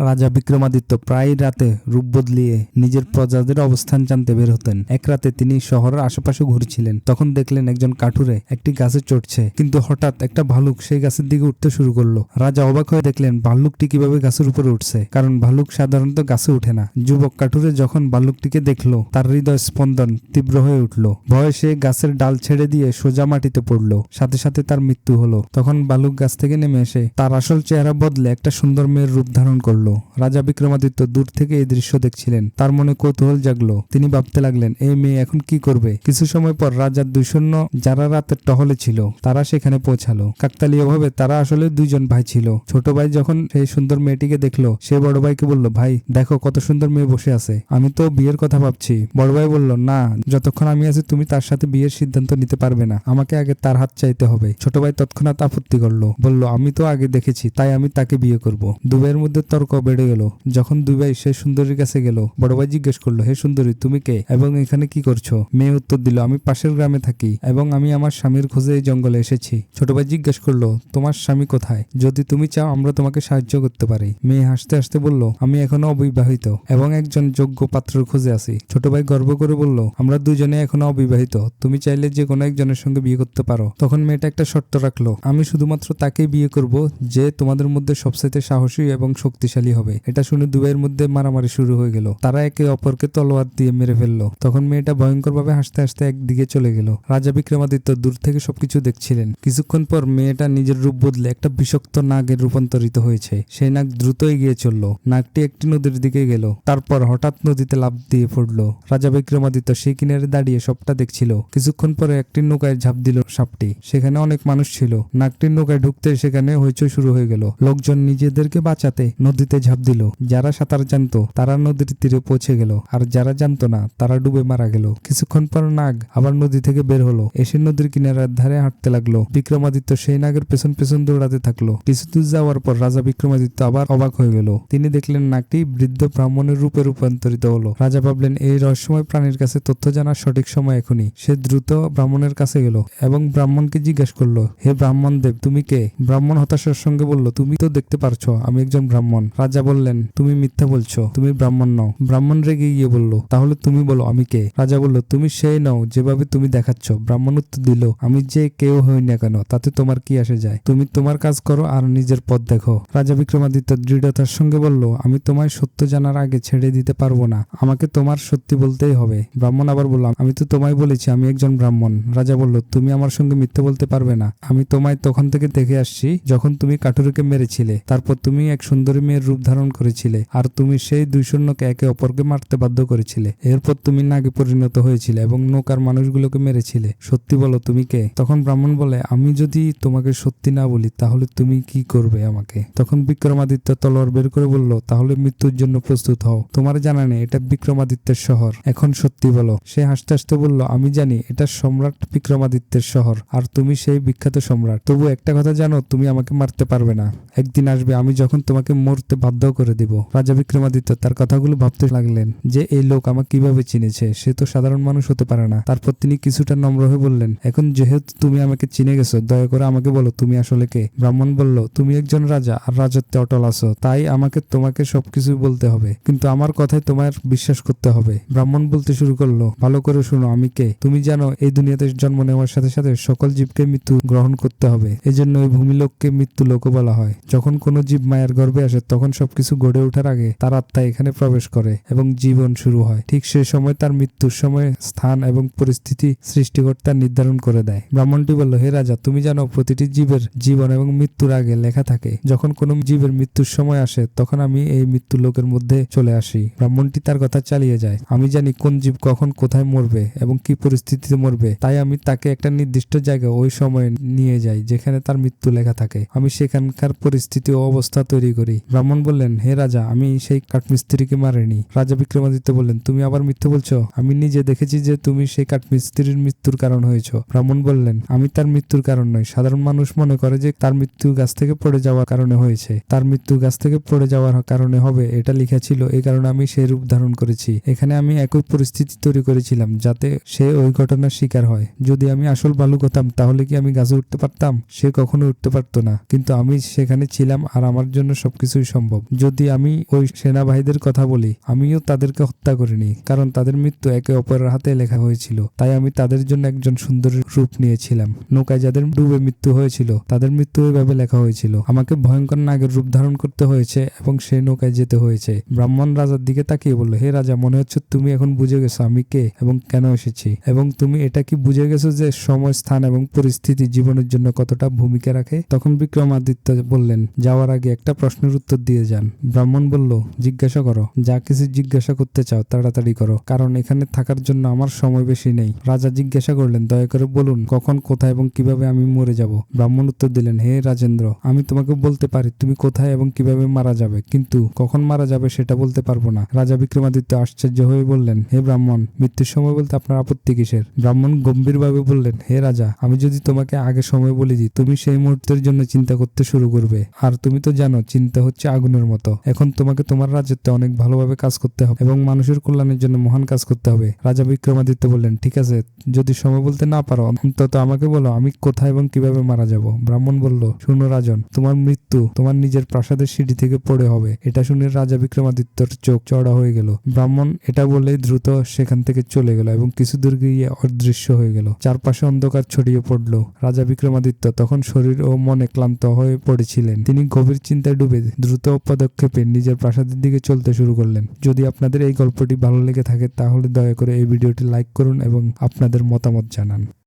রাজা বিক্রমাদিত্য প্রায় রাতে রূপ বদলিয়ে নিজের প্রজাদের অবস্থান জানতে বের হতেন। এক রাতে তিনি শহরের আশেপাশে ঘুরছিলেন। তখন দেখলেন একজন কাঠুরে একটি গাছে চড়ছে। কিন্তু হঠাৎ একটা ভালুক সেই গাছের দিকে উঠতে শুরু করল। রাজা অবাক হয়ে দেখলেন ভাল্লুকটি কীভাবে গাছের উপরে উঠছে? কারণ ভাল্লুক সাধারণত গাছে উঠে না। যুবক কাঠুরে যখন ভাল্লুকটিকে দেখল, তার হৃদয় স্পন্দন তীব্র হয়ে উঠল। ভয়ে সে গাছের ডাল ছেড়ে দিয়ে সোজা মাটিতে পড়ল। সাথে সাথে তার মৃত্যু হলো। তখন ভালুক গাছ থেকে নেমে এসে তার আসল চেহারা বদলে একটা সুন্দর মেয়ের রূপ ধারণ করল। রাজা বিক্রমাদিত্য দূর থেকে এই দৃশ্য দেখছিলেন। তার মনে কৌতূহল জাগলো। তিনি ভাবতে লাগলেন, এই মেয়ে এখন কি করবে? কিছু সময় পর রাজার দুই সৈন্য যারা রাতের টহলে ছিল, তারা সেখানে পৌঁছালো। কাকতালীয় ভাবে তারা আসলে দুইজন ভাই ছিল। ছোট ভাই যখন সেই সুন্দর মেয়েটিকে দেখল, সে বড় ভাইকে বলল, ভাই, দেখো কত সুন্দর মেয়ে বসে আছে। আমি তো বিয়ের কথা ভাবছি। বড় ভাই বলল, না, যতক্ষণ আমি আছি তুমি তার সাথে বিয়ের সিদ্ধান্ত নিতে পারবে না। আমাকে আগে তার হাত চাইতে হবে। ছোট ভাই তৎক্ষণাৎ আপত্তি করল। বলল, আমি তো আগে দেখেছি, তাই আমি তাকে বিয়ে করব। দুবাইয়ের মধ্যে তর্ক বেড়ে গেল। যখন দুই ভাই সে সুন্দরীর কাছে গেল, বড় ভাই জিজ্ঞেস করল, হে সুন্দরী, তুমি কে? এবং এখানে কি করছ? মেয়ে উত্তর দিল, আমি পাশের গ্রামে থাকি এবং আমি আমার স্বামীর খোঁজে এই জঙ্গলে এসেছি। ছোট ভাই জিজ্ঞেস করল, তোমার স্বামী কোথায়? যদি তুমি চাও, আমরা তোমাকে সাহায্য করতে পারি। মেয়ে হাসতে হাসতে বলল, আমি এখনও অবিবাহিত এবং একজন যোগ্য পাত্রের খোঁজে আছি। ছোট ভাই গর্ব করে বলল, আমরা দুজনে এখনও অবিবাহিত। তুমি চাইলে যে কোনো একজনের সঙ্গে বিয়ে করতে পারো। তখন মেয়েটা একটা শর্ত রাখল, আমি শুধুমাত্র তাকেই বিয়ে করব যে তোমাদের মধ্যে সবচাইতে সাহসী এবং শক্তিশালী হবে। এটা শুনে দুবাইয়ের মধ্যে মারামারি শুরু হয়ে গেল। তারা একে অপরকে তলোয়ার দিয়ে মেরে ফেলল। তখন মেয়েটা ভয়ঙ্কর ভাবে হাসতে হাসতে একদিকে চলে গেল। রাজা বিক্রমাদিত্য দূর থেকে সবকিছু দেখছিলেন। কিছুক্ষণ পর মেয়েটা নিজের রূপ বদলে একটা বিষাক্ত নাগের রূপান্তরিত হয়েছে। সেই নাগ দ্রুত এগিয়ে চলল। নাগটি একটি নদীর দিকে গেল। তারপর হঠাৎ নদীতে লাফ দিয়ে পড়ল। রাজা বিক্রমাদিত্য সেই কিনারে দাঁড়িয়ে সবটা দেখছিল। কিছুক্ষণ পরে একটি নৌকায় ঝাঁপ দিল সাপটি। সেখানে অনেক মানুষ ছিল। নাগটির নৌকায় ঢুকতে সেখানে হইচই শুরু হয়ে গেল। লোকজন নিজেদেরকে বাঁচাতে নদীতে ঝাঁপ দিল। যারা সাঁতার জানতো, তারা নদীর তীরে পৌঁছে গেল। আর যারা জানতো না, তারা ডুবে মারা গেল। কিছুক্ষণ পর নাগ আবার নদী থেকে বের হলো। এসে নদীর কিনারার ধারে হাঁটতে লাগল। বিক্রমাদিত্য সেই নাগের পেছন পেছন দৌড়াতে থাকল। কিছু দূর যাওয়ার পর রাজা বিক্রমাদিত্য আবার অবাক হয়ে গেল। তিনি দেখলেন নাগটি বৃদ্ধ ব্রাহ্মণের রূপে রূপান্তরিত হলো। রাজা ভাবলেন, এই রহস্যময় প্রাণীর কাছে তথ্য জানার সঠিক সময় এখনই। সে দ্রুত ব্রাহ্মণের কাছে গেল এবং ব্রাহ্মণকে জিজ্ঞেস করল, হে ব্রাহ্মণ দেব তুমি কে? ব্রাহ্মণ হতাশার সঙ্গে বলল, তুমি তো দেখতে পারছ, আমি একজন ব্রাহ্মণ। রাজা বললেন, তুমি মিথ্যা বলছো, তুমি ব্রাহ্মণ নও। ব্রাহ্মণ রেগে গিয়ে বলল, তাহলে তুমি বলো, আমি কে? রাজা বলল, তুমি সেই নও, যেভাবে তুমি দেখাচ্ছ। ব্রাহ্মণ উত্তর দিল, আমি যে কেউ হই না কেন, তাতে তোমার কি আসে যায়? তুমি তোমার কাজ করো আর নিজের পথ দেখো। রাজা বিক্রমাদিত্য দৃঢ়তার সঙ্গে বলল, আমি তোমায় সত্য জানার আগে ছেড়ে দিতে পারব না, আমাকে তোমার সত্যি বলতেই হবে। ব্রাহ্মণ আবার বললাম আমি তো তোমায় বলেছি, আমি একজন ব্রাহ্মণ। রাজা বলল, তুমি আমার সঙ্গে মিথ্যে বলতে পারবে না। আমি তোমায় তখন থেকে দেখে আসছি, যখন তুমি কাঠুরিকে মেরেছিলে। তারপর তুমি এক সুন্দরী মেয়ের রূপ ধারণ করেছিলে, আর তুমি সেই দুই সৈন্যকে একে অপরকে মারতে বাধ্য করেছিলে। এরপর তুমি নাগে পরিণত হয়েছিলে এবং নৌকার মানুষগুলোকে মেরেছিলে। সত্যি বলো তুমি কে? তখন ব্রাহ্মণ বলে, আমি যদি তোমাকে সত্যি না বলি, তাহলে তুমি কি করবে আমাকে? তখন বিক্রমাদিত্য তলোয়ার বের করে বলল, তাহলে মৃত্যুর জন্য প্রস্তুত হও। তোমার জানা নেই, এটা বিক্রমাদিত্যের শহর। এখন সত্যি বলো। সে হাসতে হাসতে বলল, আমি জানি, এটা সম্রাট বিক্রমাদিত্যের শহর, আর তুমি সেই বিখ্যাত সম্রাট। তবু একটা কথা জানো, তুমি আমাকে মারতে পারবে না। একদিন আসবে, আমি যখন তোমাকে মরতে বাধ্য করে দিব। রাজা বিক্রমাদিত্য তার কথাগুলো ভাবতে লাগলেন যে, এই লোক আমাকে কীভাবে চিনেছে? সে তো সাধারণ মানুষ হতে পারে না। তারপর তিনি কিছুটা নম্র হয়ে বললেন, এখন যেহেতু তুমি আমাকে চিনে গেছো, দয়া করে আমাকে বলো, তুমি আসলে কে? ব্রাহ্মণ বলল, তুমি একজন রাজা আর রাজত্বে অটল আছো, তাই আমাকে তোমাকে সবকিছু বলতে হবে। কিন্তু আমার কথায় তোমার বিশ্বাস করতে হবে। ব্রাহ্মণ বলতে শুরু করল, ভালো করে শুনো, আমি কে? তুমি জানো, এই দুনিয়াতে জন্ম নেওয়ার সাথে সাথে সকল জীবকে মৃত্যু গ্রহণ করতে হবে। এই এজন্য ওই ভূমিলোককে মৃত্যু লোক বলা হয়। যখন কোনো জীব মায়ের গর্ভে আসে, তখন সবকিছু গড়ে ওঠার আগে তার আত্মা এখানে প্রবেশ করে এবং জীবন শুরু হয়। ঠিক সে সময় তার মৃত্যুর সময় স্থান এবং পরিস্থিতি সৃষ্টিকর্তা নির্ধারণ করে দেয়। ব্রাহ্মণটি বলল, হে রাজা, তুমি জানো প্রতিটি জীবের জীবন এবং মৃত্যুর আগে লেখা থাকে। যখন কোনো জীবের মৃত্যুর সময় আসে, তখন আমি এই মৃত্যু লোকের মধ্যে চলে আসি ব্রাহ্মণটি তার কথা চালিয়ে যায়। আমি জানি কোন জীব কখন কোথায় মরবে এবং কি পরিস্থিতিতে মরবে। তাই আমি তাকে একটা নির্দিষ্ট জায়গায় ওই সময় নিয়ে যাই, যেখানে তার মৃত্যু লেখা থাকে। আমি সেখানকার পরিস্থিতি ও অবস্থা তৈরি করি। ব্রাহ্মণ বললেন, হে রাজা, আমি সেই কাঠমিস্ত্রিকে মারিনি। রাজা বিক্রমাদিত্য বললেন, তুমি আবার মিথ্যে বলছো? আমি নিজে দেখেছি যে তুমি সেই কাঠমিস্ত্রির মৃত্যুর কারণ হয়েছ। ব্রাহ্মণ বললেন, আমি তার মৃত্যুর কারণ নই। সাধারণ মানুষ মনে করে যে তার মৃত্যু গাছ থেকে পড়ে যাওয়ার কারণে হয়েছে। তার মৃত্যু গাছ থেকে পড়ে যাওয়ার কারণে হবে, এটা লেখা ছিল। এই কারণে আমি সেই রূপ ধারণ করেছি। এখানে আমি একই পরিস্থিতি তৈরি করেছিলাম, যাতে সে ওই ঘটনার শিকার হয়। যদি আমি আসল ভালুক হতাম, তাহলে কি আমি গাছে উঠতে পারতাম? সে কখনো উঠতে পারতো না। কিন্তু আমি সেখানে ছিলাম, আর আমার জন্য সবকিছুই সম্ভব। সম্ভব। যদি আমি ওই সেনাবাহীদের কথা বলি, আমিও তাদেরকে হত্যা করিনি, কারণ তাদের মৃত্যু একে অপরের হাতে লেখা হয়েছিল। তাই আমি তাদের জন্য একজন সুন্দর রূপ নিয়েছিলাম। নৌকায় যাদের ডুবে মৃত্যু হয়েছিল, তাদের মৃত্যু ওইভাবে লেখা হয়েছিল। আমাকে ভয়ঙ্কর নাগের রূপ ধারণ করতে হয়েছে এবং সেই নৌকায় যেতে হয়েছে। ব্রাহ্মণ রাজার দিকে তাকিয়ে বলল, হে রাজা, মনে হচ্ছে তুমি এখন বুঝে গেছো আমি কে এবং কেন এসেছি? এবং তুমি এটা কি বুঝে গেছো যে সময়, স্থান এবং পরিস্থিতি জীবনের জন্য কতটা ভূমিকা রাখে? তখন বিক্রমাদিত্য বললেন, যাওয়ার আগে একটা প্রশ্নের উত্তর দিয়ে যান। ব্রাহ্মণ বলল, জিজ্ঞাসা করো। যা কিছু জিজ্ঞাসা করতে চাও, তাড়াতাড়ি করো। কারণ এখানে থাকার জন্য আমার সময় বেশি নেই। রাজা জিজ্ঞাসা করলেন, দয়া করে বলুন, কখন, কোথায় এবং কীভাবে আমি মরে যাব? ব্রাহ্মণ উত্তর দিলেন, হে রাজেন্দ্র, আমি তোমাকে বলতে পারি তুমি কোথায় এবং কীভাবে মারা যাবে, কিন্তু কখন মারা যাবে সেটা বলতে পারব না। রাজা বিক্রমাদিত্য আশ্চর্য হয়ে বললেন, হে ব্রাহ্মণ, মৃত্যুর সময় বলতে আপনার আপত্তি কিসের? ব্রাহ্মণ গম্ভীরভাবে বললেন, হে রাজা, আমি যদি তোমাকে আগে সময় বলে দিই, তুমি সেই মুহূর্তের জন্য চিন্তা করতে শুরু করবে। আর তুমি তো জানো, চিন্তা হচ্ছে আগুনের মতো। এখন তোমাকে তোমার রাজ্যতে অনেক ভালোভাবে কাজ করতে হবে এবং মানুষের কল্যাণের জন্য মহান কাজ করতে হবে। রাজা বিক্রমাদিত্য বললেন, ঠিক আছে, যদি সময় বলতে না পারো, অন্তত আমাকে বলো, আমি কোথায় এবং কীভাবে মারা যাব? ব্রাহ্মণ বলল, শুনো রাজন, তোমার মৃত্যু তোমার নিজের প্রাসাদের সিঁড়ি থেকে পড়ে হবে। এটা শুনে রাজা বিক্রমাদিত্যর চোখ চড়া হয়ে গেল। ব্রাহ্মণ এটা বলে দ্রুত সেখান থেকে চলে গেল এবং কিছু দূর গিয়ে অদৃশ্য হয়ে গেল। চারপাশে অন্ধকার ছড়িয়ে পড়ল। রাজা বিক্রমাদিত্য তখন শরীর ও মনে ক্লান্ত হয়ে পড়েছিলেন। তিনি গভীর চিন্তায় ডুবে দ্রুত পদক্ষেপে নিজের প্রাসাদের দিকে চলতে শুরু করলেন। যদি আপনাদের এই গল্পটি ভালো লেগে থাকে, তাহলে দয়া করে এই ভিডিওটি লাইক করুন এবং আপনাদের মতামত জানান।